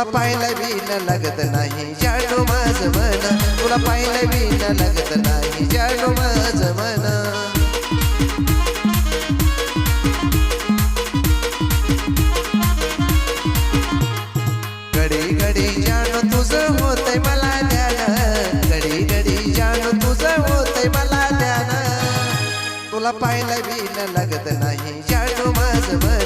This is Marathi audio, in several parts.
तुला पाहिलं बी लागत नाही जाणू माझ मन. तुला पाहिलं बी न लागत नाही जाणू माझ मन. घडी घडी जाणू तुझं होतंय मला ध्यान घडी घडी जाणू तुझं होतंय मला ध्यान तुला पाहिलं बी न लागत नाही जाणू माझ मन.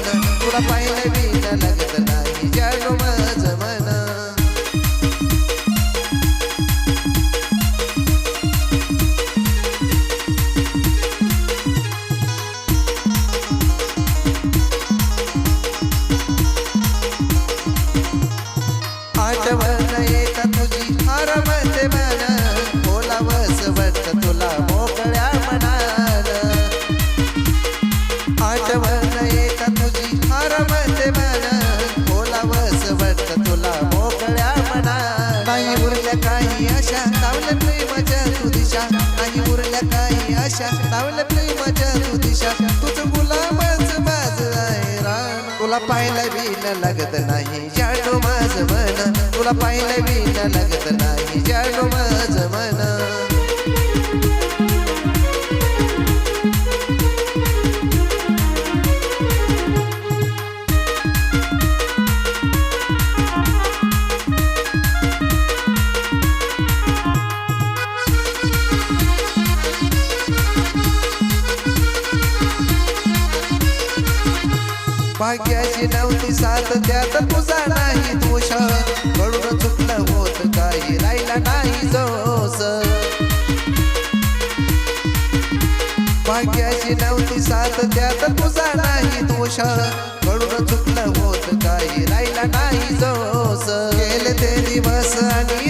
दिशा लावलं तावल्या प्रेमाच्या तू दिशा तुझ गुलाबच माझ आहे रान तुला पाहिलं बी न लागत नाही जाडो माझ मन. तुला पाहिलं बी न लागत नाही जाडो माझ मन. भाग्याची नव्हती साथ त्यात तुझा नाही दोष. कळून चुकलं होत काही राहिला नाही जोस. भाग्याची नव्हती साथ त्यात तुझा नाही दोष. कळून चुकलं होत काही राहिला नाही जोस. गेले ते दिवस आणि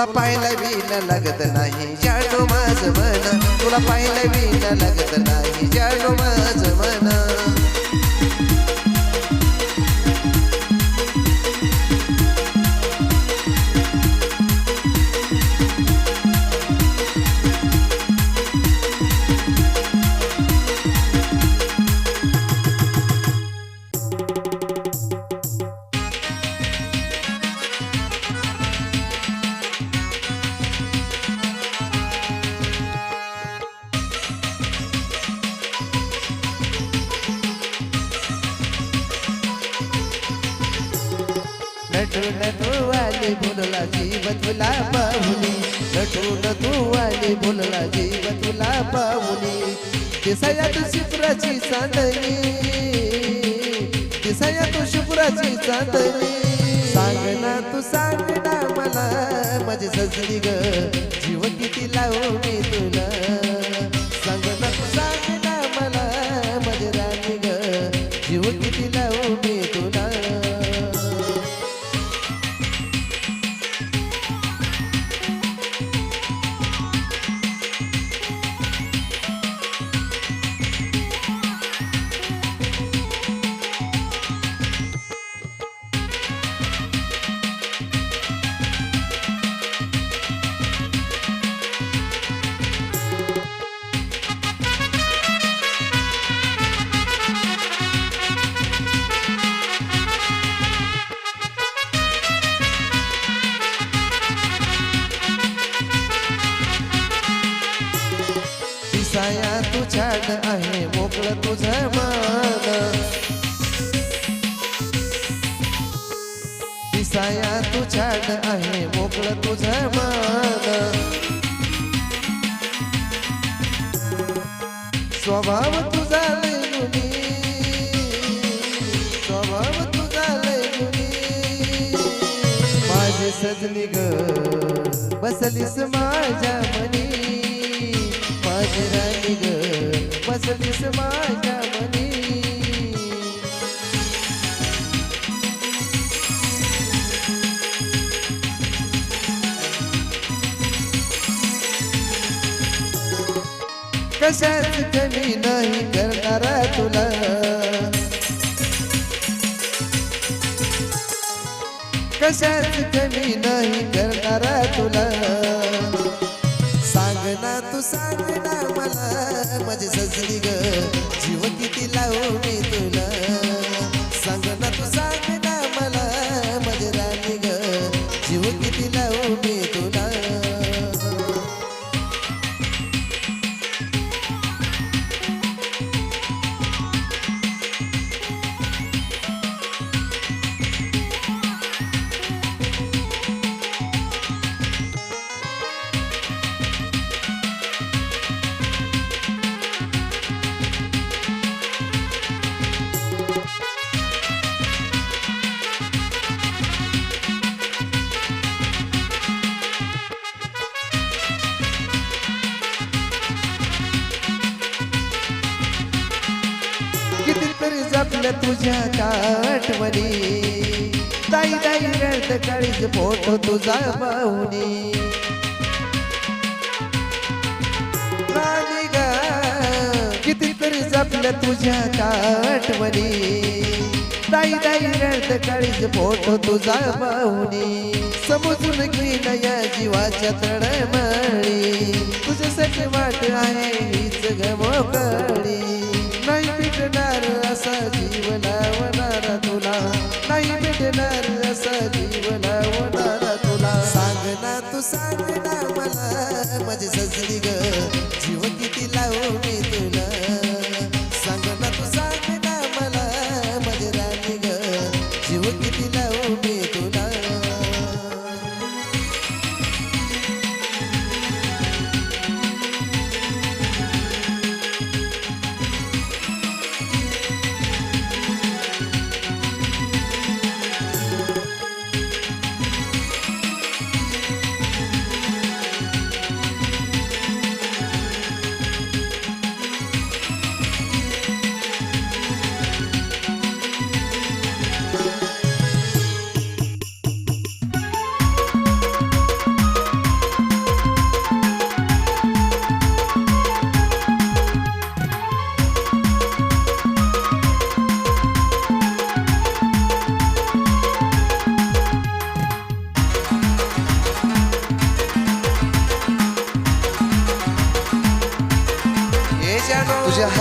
तुला पाहिलं विन न लागत नाही. जाणू माझ मन. तुला पाहिलं विन न लागत नाही. जाणू माझ मन. नटू नटू आली बोलला जीव तुला पाहुली नटू तू आली बोलला जीव तुला पाहुली दिसाया तू शुक्राची चांदणी. दिसाया तू शुक्राची चांदणी. सांग ना तू सांगना मला माझी सजनी ग. जीव किती लावू मी साया तुझ्याड आहे मोकळ तुझं मान. स्वभाव तुझा स्वभाव तुझा लय गुणी सजली ग बसलीस माझ्या मनी. माझी राणी ग बसलीस माझ्या कशाच कमी नाही करणार तुला. कशाच कमी नाही करणार तुला. तुझ्या आठवणी ताई ताई रडत काळीच पोट तुझा पाहुणी. कितीतरी जपल्या तुझ्या आठवणी ताई ताई रडत काळीच पोट तुझा पाहुणी. समजून घे या जीवाच्या तळमळी तुझ्यासाठी वाट आहे. मला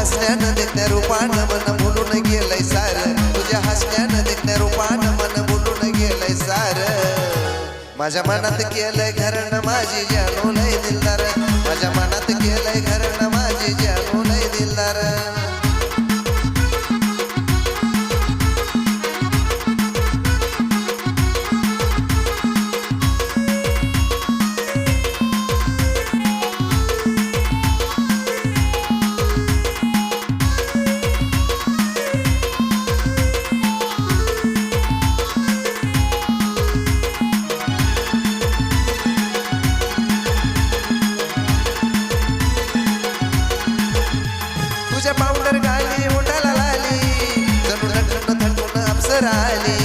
हसण्यानं देखण्या रूपानं मन बोलून गेलंय सार. तुझ्या हसण्यानं देखण्या रूपानं मन बोलून गेलंय सार. माझ्या मनात केलंय घरण माझी जानू लय दिलदार. माझ्या मनात केलंय घरण माझी जानू थटून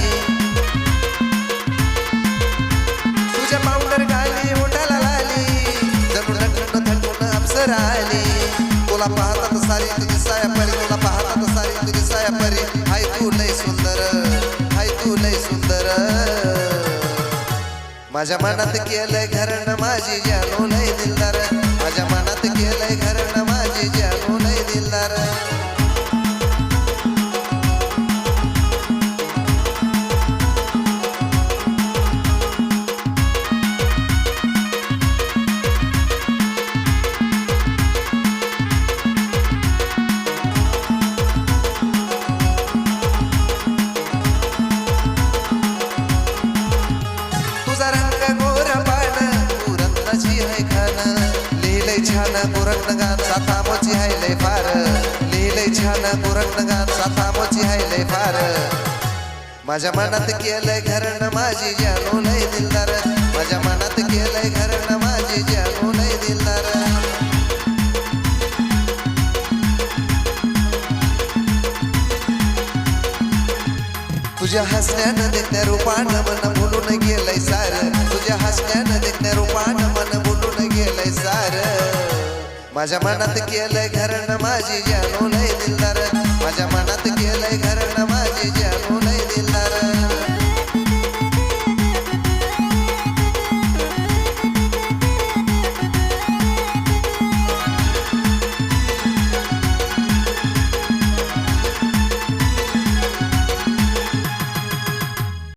तुझ्या पावडर गाली ओठाला लाली. जणू नटून थटून अप्सरा आली तुला पाहतात सारी तुझी साया परी तुला पाहतात सारी तुझी साया परी हाय तू लय सुंदर हाय तू लय सुंदर. माझ्या मनात केलंय घरण माझी जानू लय दिलदार. लिहिलंय छान पुरण गान सातामोची आहे लय फार. लिहिलंय छान पुरण गान सातामोची आहे लय फार. माझ्या मनात केलंय घरण माझी जानू लय दिलदार. माझ्या मनात केलंय घरण माझी जानू लय दिलदार. तुझ्या हसण्यानं देत्या रूपानं माझ्या मनात केलंय घरण माझी जानू लय दिलदार. माझ्या मनात केलंय घरण माझी जानू